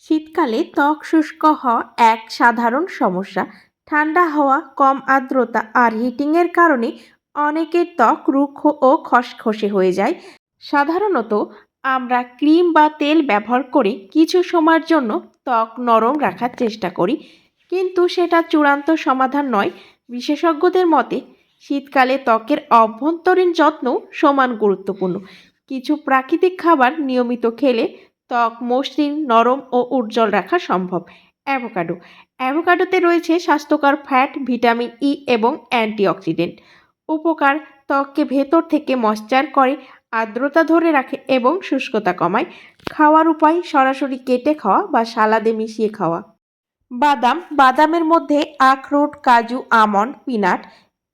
শীতকালে ত্বক শুষ্ক হওয়া এক সাধারণ সমস্যা। ঠান্ডা হওয়া, কম আর্দ্রতা আর হিটিংয়ের কারণে অনেকের ত্বক রুক্ষ ও খসখসে হয়ে যায়। সাধারণত আমরা ক্রিম বা তেল ব্যবহার করে কিছু সময়ের জন্য ত্বক নরম রাখার চেষ্টা করি। কিন্তু সেটা চূড়ান্ত সমাধান নয়। বিশেষজ্ঞদের মতে, শীতকালে ত্বকের অভ্যন্তরীণ যত্ন সমান গুরুত্বপূর্ণ। কিছু প্রাকৃতিক খাবার নিয়মিত খেলে ত্বক, মসৃণ, নরম ও উজ্জ্বল রাখা সম্ভব। অ্যাভোকাডো। অ্যাভোকাডোতে রয়েছে স্বাস্থ্যকর ফ্যাট, ভিটামিন ই এবং অ্যান্টিঅক্সিডেন্ট। উপকার, ত্বককে ভেতর থেকে ময়শ্চার করে, আর্দ্রতা ধরে রাখে এবং শুষ্কতা কমায়। খাওয়ার উপায়, সরাসরি কেটে খাওয়া বা সালাদে মিশিয়ে খাওয়া। বাদাম। বাদামের মধ্যে আখরোট, কাজু, আমন্ড, পিনাট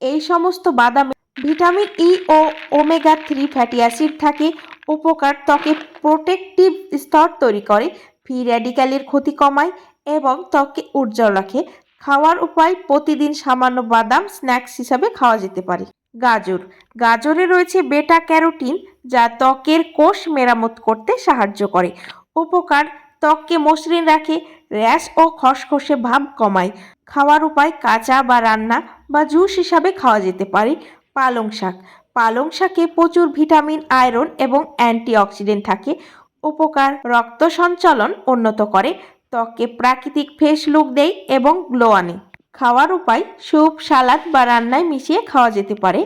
এই সমস্ত বাদামে ভিটামিন ই ও ওমেগা থ্রি ফ্যাটি অ্যাসিড থাকে, উপকার ত্বকে প্রোটেকটিভ স্তর তৈরি করে, ফ্রি র্যাডিক্যালের ক্ষতি কমায় এবং ত্বককে উজ্জ্বল রাখে। খাওয়ার উপায়, প্রতিদিন সামান্য বাদাম স্ন্যাক্স হিসাবে খাওয়া যেতে পারে। গাজর। গাজরে রয়েছে বেটা ক্যারোটিন যা ত্বকের কোষ মেরামত করতে সাহায্য করে। উপকার, ত্বককে মসৃণ রাখে, র্যাশ ও খসখসে ভাব কমায়। খাওয়ার উপায়, কাঁচা বা রান্না বা জুস হিসাবে খাওয়া যেতে পারে। পালং শাক। পালং শাকে প্রচুর ভিটামিন, আয়রন এবং অ্যান্টিঅক্সিডেন্ট থাকে। উপকার, রক্ত সঞ্চালন উন্নত করে, ত্বককে প্রাকৃতিক ফেস লুক দেয় এবং গ্লো আনে। খাওয়ার উপায়, স্যুপ, সালাদ বা রান্নায় মিশিয়ে খাওয়া যেতে পারে।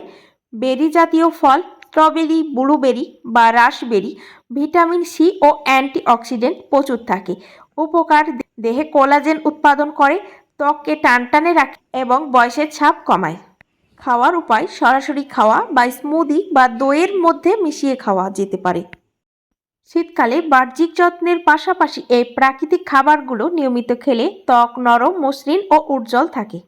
বেরি জাতীয় ফল, স্ট্রবেরি, ব্লুবেরি বা রাসবেরি, ভিটামিন সি ও অ্যান্টিঅক্সিডেন্ট প্রচুর থাকে। উপকার, দেহে কোলাজেন উৎপাদন করে, ত্বককে টানটানে রাখে এবং বয়সের ছাপ কমায়। খাওয়ার উপায় সরাসরি খাওয়া বা স্মুদি বা দইয়ের মধ্যে মিশিয়ে খাওয়া যেতে পারে। শীতকালে বাহ্যিক যত্নের পাশাপাশি এই প্রাকৃতিক খাবারগুলো নিয়মিত খেলে ত্বক নরম, মসৃণ ও উজ্জ্বল থাকে।